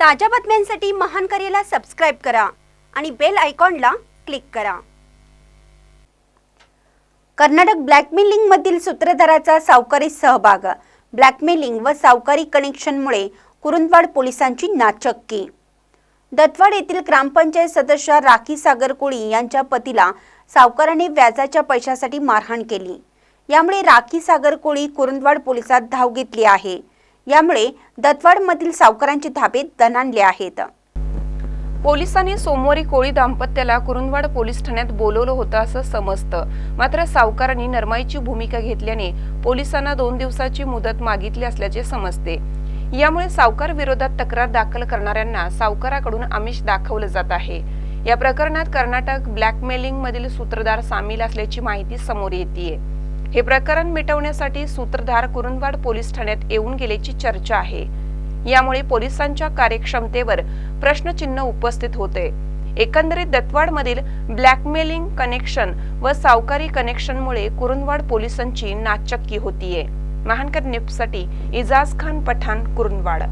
ताज्या बातम्यांसाठी महान करेला सबस्क्राईब करा आणि बेल आयकॉनला क्लिक करा. कर्नाटक ब्लॅकमेलिंगमधील सूत्रधाराचा सावकारी सहभाग. ब्लॅकमेलिंग व सावकारी कनेक्शनमुळे कुरुंदवाड पोलिसांची नाचक्की. दत्वाड येथील ग्रामपंचायत सदस्य राखी सागर कोळी यांच्या पतीला सावकाराने व्याजाच्या पैशासाठी मारहाण केली. यामुळे राखी सागर कोळी कुरुंदवाड पोलिसात धाव घेतली आहे. यामुळे दत्वाडमधील सावकारांचे धाबे दणाणले आहेत. पोलिसांनी सोमवारी कोळी दाम्पत्याला कुरुंदवाड पोलीस ठाण्यात बोलवलं होतं असं समजतं. मात्र सावकारांनी नरमाईची भूमिका घेतल्याने पोलिसांना दोन दिवसाची मुदत मागितली असल्याचे समजते. यामुळे सावकार विरोधात तक्रार दाखल करणाऱ्यांना सावकाराकडून आमिष दाखवलं जात आहे. या प्रकरणात कर्नाटक ब्लॅकमेलिंग मधील सूत्रधार सामील असल्याची माहिती समोर येते हे प्रकरण मिटवण्यासाठी सूत्रधार कुरुंदवाड पोलीस ठाण्यात येऊन गेल्याची चर्चा आहे. यामुळे पोलिसांच्या कार्यक्षमतेवर प्रश्नचिन्ह उपस्थित होते. एकंदरीत दत्वाडमधील ब्लॅकमेलिंग कनेक्शन व सावकारी कनेक्शनमुळे कुरुंदवाड पोलिसांची नाचक्की होतीये. महानकर न्यूजसाठी इजाज खान पठाण कुरुंदवाड.